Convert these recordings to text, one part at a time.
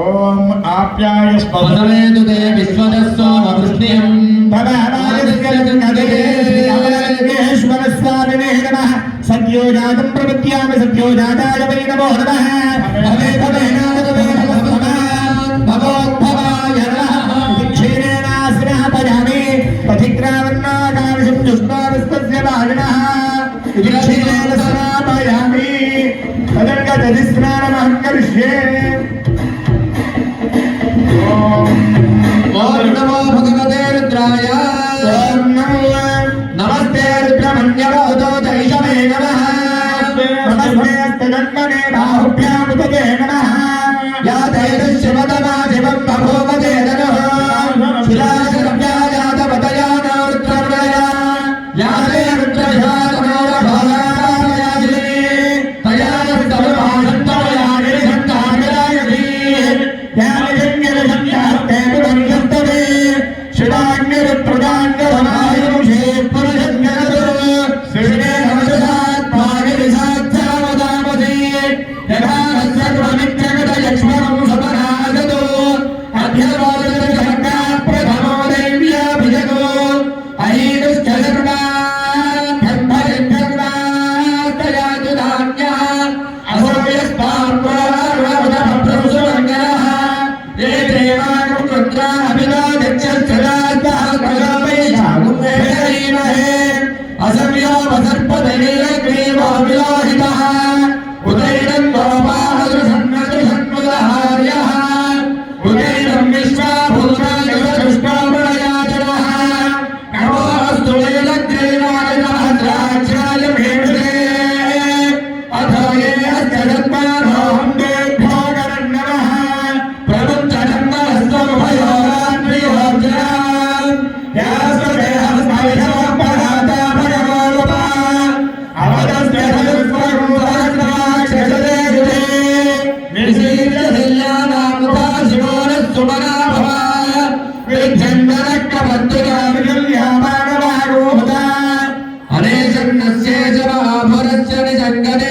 ॐ आप्यायस्पदमेदुदे विश्वदस्वामकृष्णियं भवानायश्वरस्वामिने नमः। सत्यो जातं प्रवृत्यामि सत्यो जाताय वै नमो नमः भवे भवे नामगवे भवोद्भवाय नमः क्षीरेणाश्रः पजामि पथिक्रावन्नाकांशं जुष्मानस्तस्य वाहनः तदिस्नानमहङ्करिष्ये ॐ नमो भगवते रुद्राय नमस्ते रुद्रमन्यवहतो दैशमे नमः नमस्ते तदत्मने बाहुभ्यामुदते नमः हरे जन्नस्य च आभरस्य निजङ्गने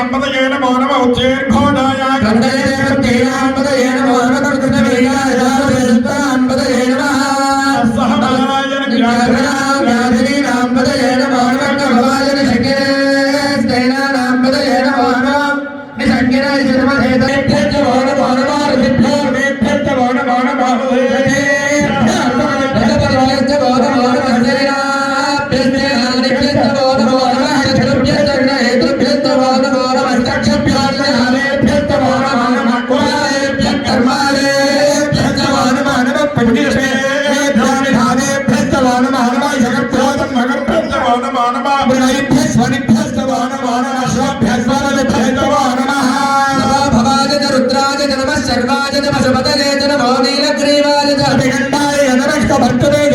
അമ്പത് ഏഴ് മൗനമ ഉച്ചേർഘോടായ பசபத நேதன மௌனீல